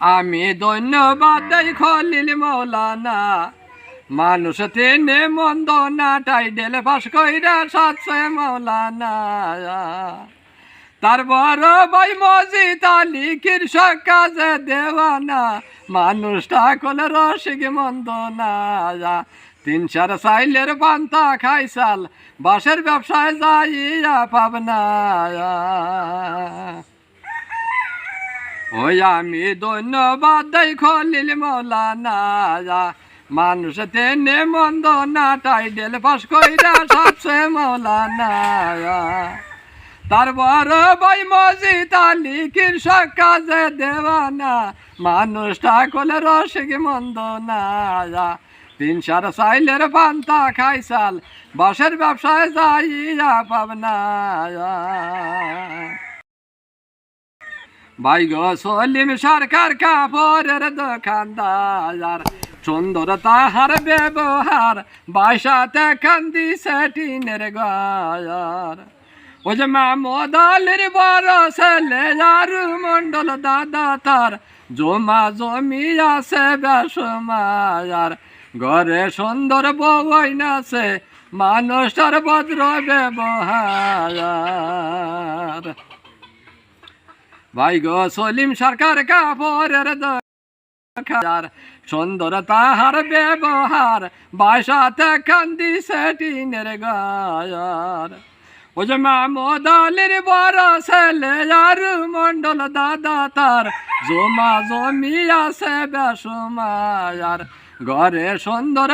আমি ধন্যবাদ খলিল মৌলানা। মানুষ তেনে মন্দ না টাইডেল ফাঁস কইরা সাথে মৌলানা। তার বড় ভাই মজিদ আলী কৃষক কাজে দেওয়ানা। মানুষটা কোন রসিক মন্দ না তিন চার সাইলের পান্তা খাইসাল বাসের ব্যবসায় যাইয়া পাবনা। ওই আমি ধন্যবাদ দেই খলিল মৌলানা। মানুষ তেনে মন্দ না টাইডেল পাস কইরা সাথে মৌলানা। তার বড় ভাই মজিদ আলী কৃষক কাজে দেওয়ানা মানুষটা কোলে রসিক মন্দ না। তিন চার সাইলের পান্তা খাইসাল বাসের ব্যবসায় যাইয়া পাবনা ভাই গো, সলিম সরকার কাপড়ের দোকানদার সুন্দর তাহার ব্যবহার, বাসাতে কান্দি সেটিনের গায়ার ও যে মামদ আলীর বড় ছেলে মন্ডল দাদা তার। জমা জমি আছে বেসমায়ার ঘরে সুন্দর বই নাছে মানুষটার ভদ্র ব্যবহার। ভাই গো সলিম সরকার কাপড়ের দোকান সুন্দর তাহার ব্যবহার, বাসাতে কান্দি সেটিনের গায়ার। ও যে মামদ আলীর বড় ছেলে আর মন্ডল দাদা তার, জমা জমি আছে বেসমায়ার। ঘরে সুন্দর